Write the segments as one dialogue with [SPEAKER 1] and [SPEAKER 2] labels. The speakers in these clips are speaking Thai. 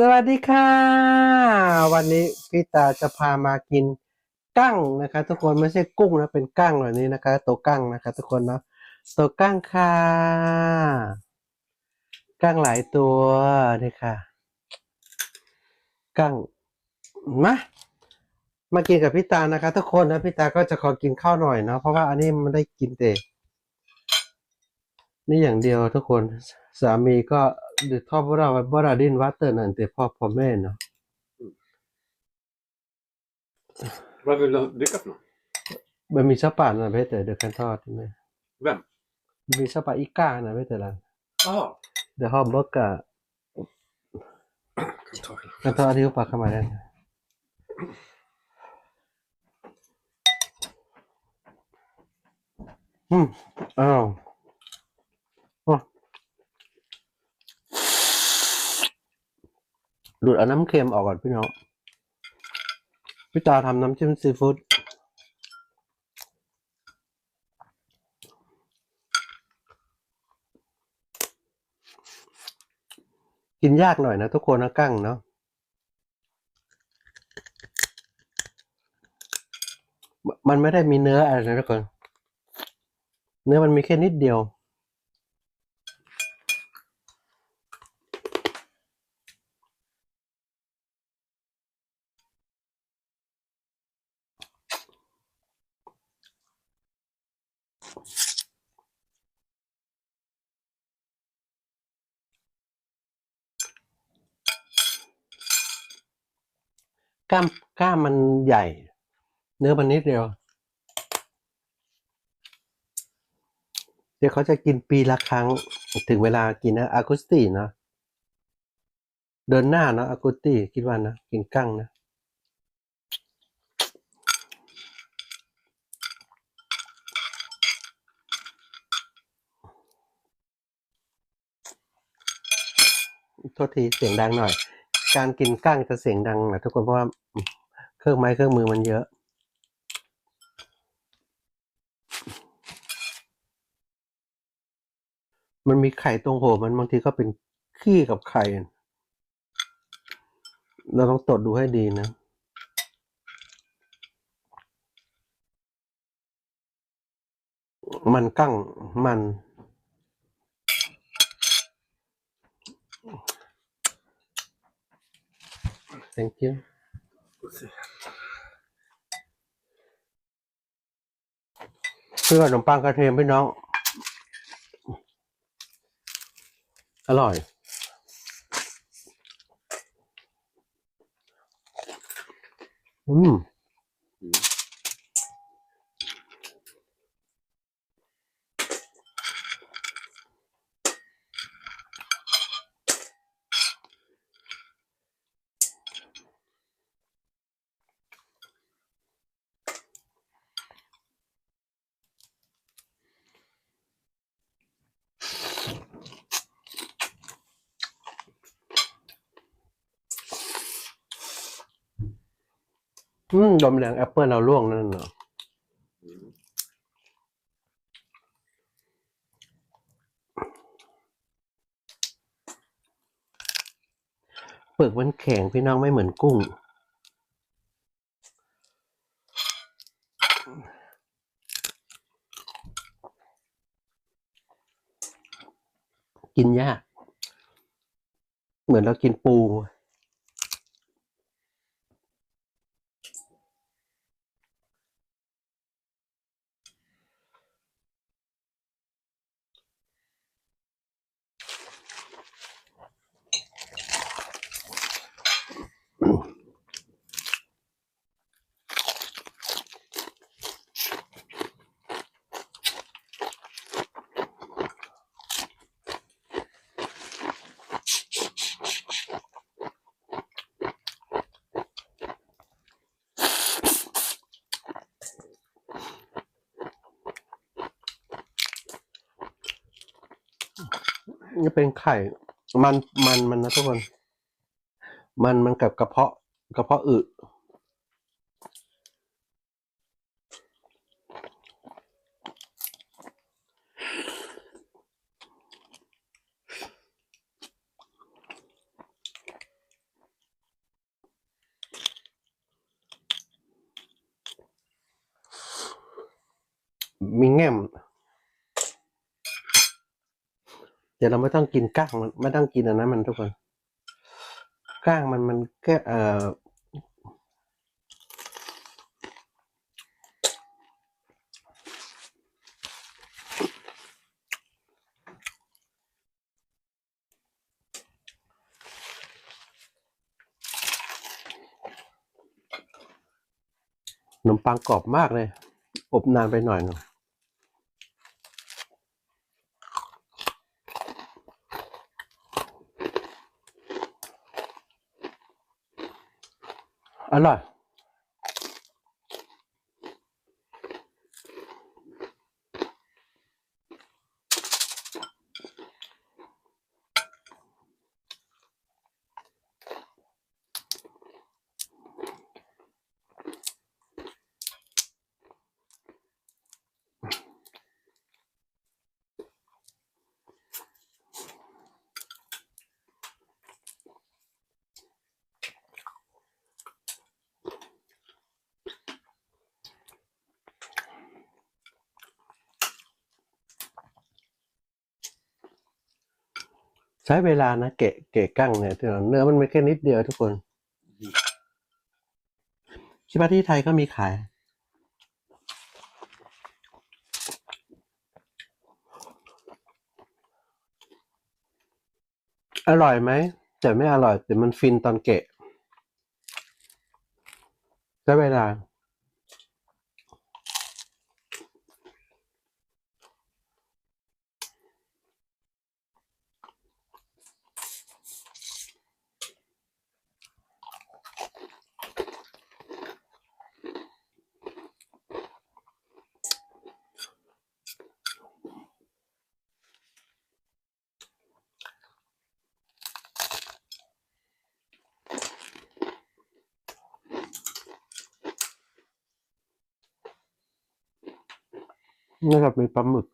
[SPEAKER 1] สวัสดีค่ะ วันนี้พี่ตาจะพามากินกั้งนะคะ ทุกคนไม่ใช่กุ้งนะเป็นกั้งแบบนี้นะคะ ตัวกั้งนะคะ ทุกคนเนาะตัวกั้งค่ะกั้งหลายตัวนี่ค่ะกั้งมามากินกับพี่ตานะคะ ทุกคนนะพี่ตาก็จะขอกินข้าวหน่อยเนาะเพราะว่าอันนี้มันได้กินแต่นี่อย่างเดียวทุกคนสามีก็ เดือดทอดบราบราดินวัตเตอร์นั่นแต่พ่อพ่อแม่เนาะ
[SPEAKER 2] Vad vill du dricka för något?
[SPEAKER 1] มันมีชะป่านะเบเตอร์เดือกันทอดใช่ไหม
[SPEAKER 2] Vem?
[SPEAKER 1] มันมีชะป่าอีก้านะเบเตอร์ละ
[SPEAKER 2] Jaha.
[SPEAKER 1] เดี๋ยวฮอบเบอร์กะ
[SPEAKER 2] Kan ta en.
[SPEAKER 1] กันทอดที่เขาปากเข้ามาได้นะ อืมอ้าวโอ้ ดูดเอาน้ำเค็มออกก่อนพี่น้องพี่ตาทำน้ำจิ้มซีฟู้ดกินยากหน่อยนะทุกคนนะกั้งเนาะมันไม่ได้มีเนื้ออะไรนะทุกคน เนื้อมันมีแค่นิดเดียว ก ล้ามกล้ามมันใหญ่ เนื้อมันนิดเดียว เดี๋ยวเขาจะกินปีละครั้ง ถึงเวลากินนะอากุสตีเนาะเดินหน้าเนาะอากุสตีคิดว่านะ กินกั้งนะโทษทีเสียงดังหน่อย การกินกั้งจะเสียงดังนะทุกคนเพราะว่าเครื่องไม้เครื่องมือมันเยอะ มันมีไข่ตรงหัวมันบางทีก็เป็นขี้กับไข่ เราต้องตรวจดูให้ดีนะมันกั้งมัน thank you
[SPEAKER 2] Får se.
[SPEAKER 1] เพื่อขนมปังกระเทียมพี่น้อง อร่อย อืม อืมดมแรงแอปเปิลเราล่วงนั่นเนาะเปลือกมันแข็งพี่น้องไม่เหมือนกุ้ง กินยาก เหมือนเรากินปู นี่เป็นไข่ มันมันมันนะทุกคน มันมันกับกระเพาะ กระเพาะอึ มีแง่ม เดี๋ยวเราไม่ต้องกินก้างมันไม่ต้องกินอันนั้นมันทุกคนก้างมันมันแค่เอ่อขนมปังกรอบมากเลย อบนานไปหน่อยหนึ่ง อ ใช้เวลานะเกะเกะกั้งเนี่ยเนื้อมันไม่แค่นิดเดียวทุกคนคิดว่าที่ไทยก็มีขาย อร่อยไหมแต่ไม่อร่อยแต่มันฟินตอนเกะใช้เวลา นี่กับมีปลาหมึก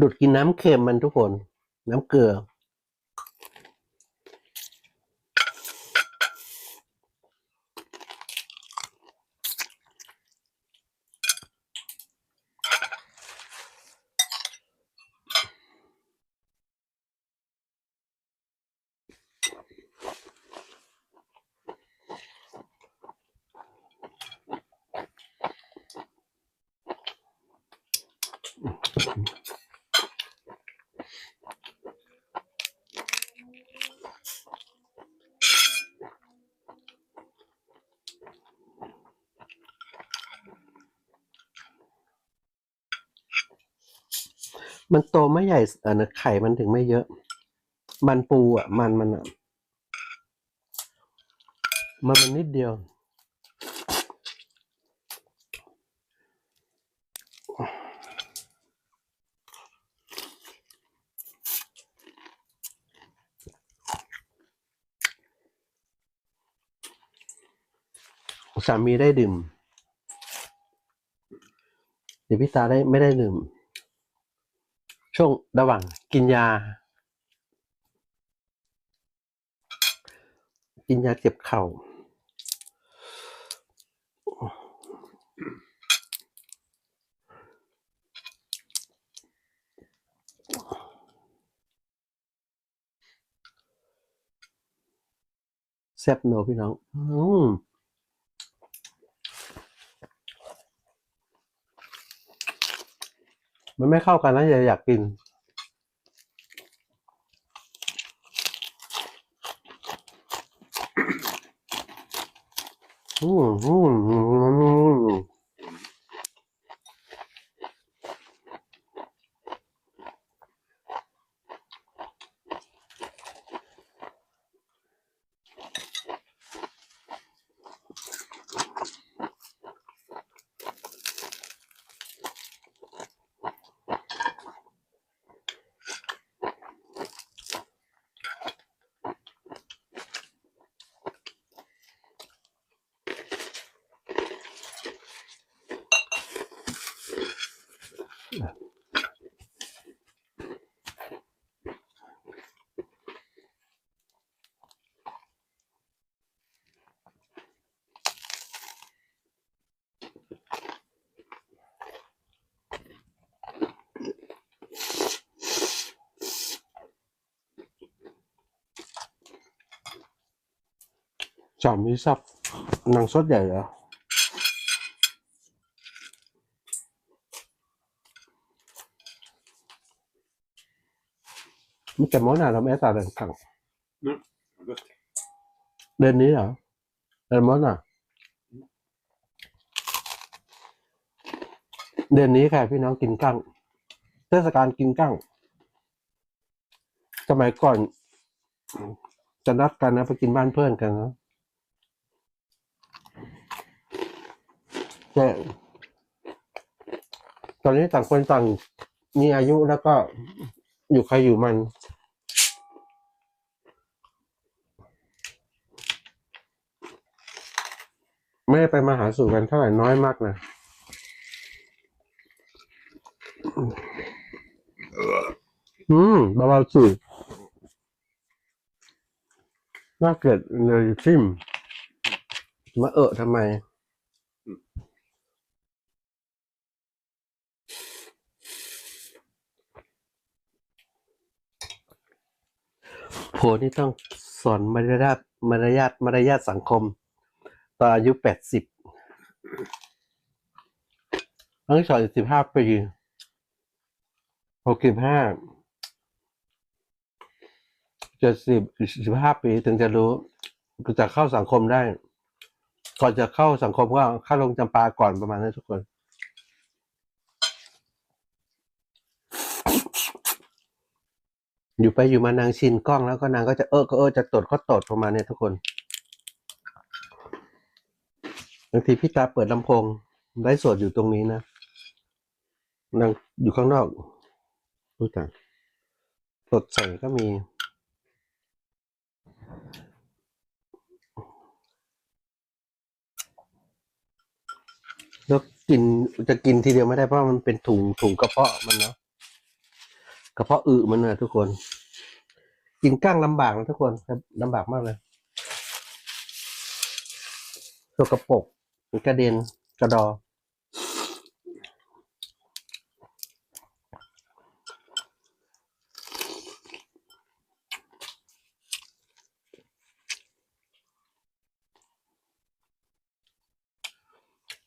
[SPEAKER 1] ดูดกินน้ำเค็มมันทุกคน น้ำเกลือ มันโตไม่ใหญ่เออนะไข่มันถึงไม่เยอะ มันปูอะ มันมันอะ มันมันนิดเดียว สามีได้ดื่ม เดี๋ยวพี่ตาได้ไม่ได้ดื่ม ช่วงระหว่างกินยา กินยาเจ็บเข่า แซ่บโนพี่น้อง อืม มันไม่เข้ากันนะอย่าอยากกิน อืมอืมอืม chả mỹ sập năng suất nhảy à มันจะมอนาเราไม่ตาเดินขัง
[SPEAKER 2] Gott.
[SPEAKER 1] เดือนนี้เหรอเดือนมอนาเดือนนี้ค่ะพี่น้องกินกั้งเทศกาลกินกั้งสมัยก่อนจะนัดกันนะไปกินบ้านเพื่อนกันนะแต่ตอนนี้ต่างคนต่างมีอายุแล้วก็อยู่ใครอยู่มัน ไม่ได้ไปมาหาสู่กันเท่าไหร่น้อยมากนะอืมเบาๆสุดน่าเกลียดเลยทิมมาเอะทำไมโพนี่ต้องสอนมารยาทมารยาทมารยาทสังคม ตอนอายุแปดสิบต้องสอนสิบห้าปีหกสิบห้าเจ็ดสิบสิบห้าปีถึงจะรู้จะเข้าสังคมได้ ก่อนจะเข้าสังคมก็เข้าลงจำปาก่อนประมาณนั้นทุกคนอยู่ไปอยู่มานางชินกล้องแล้วก็นางก็จะเออก็เออจะตดก็ตดประมาณนี้ทุกคนบางทีพี่ตาเปิดลำโพงไลฟ์สดอยู่ตรงนี้นะนางอยู่ข้างนอกรู้จักสดใสก็มี แล้วกินจะกินทีเดียวไม่ได้เพราะมันเป็นถุงถุงกระเพาะมันเนาะกระเพาะอึมันนะทุกคน กินก้างลำบากนะทุกคนครับลำบากมากเลยสกปรก มันกระเด็นกระดอ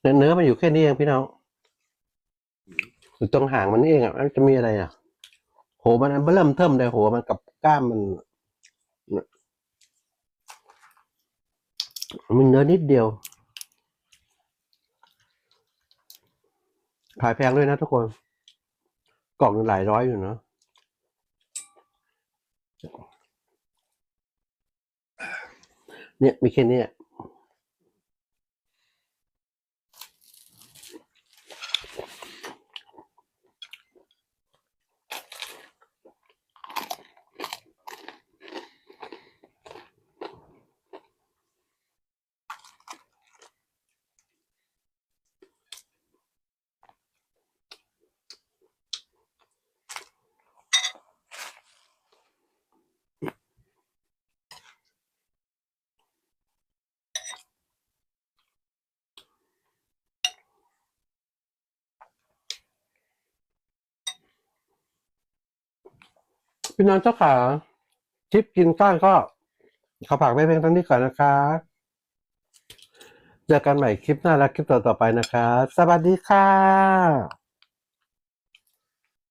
[SPEAKER 1] เนื้อมันอยู่แค่นี้เองพี่น้องอยู่ตรงหางมันนี่เองอะมันจะมีอะไรอะ โหมันเริ่มเทิมเลยโหมันกับกล้ามมันมันเนื้อนิดเดียว ขายแพงด้วยนะทุกคน กล่องหนึ่งหลายร้อยอยู่เนาะเนี่ยมีแค่เนี้ พี่น้องเจ้าขาคลิปกินก้างก็ขอฝากไว้เพียงเท่านี้ก่อนนะคะเจอกันใหม่คลิปหน้าและคลิปต่อๆไปนะคะ สวัสดีค่ะ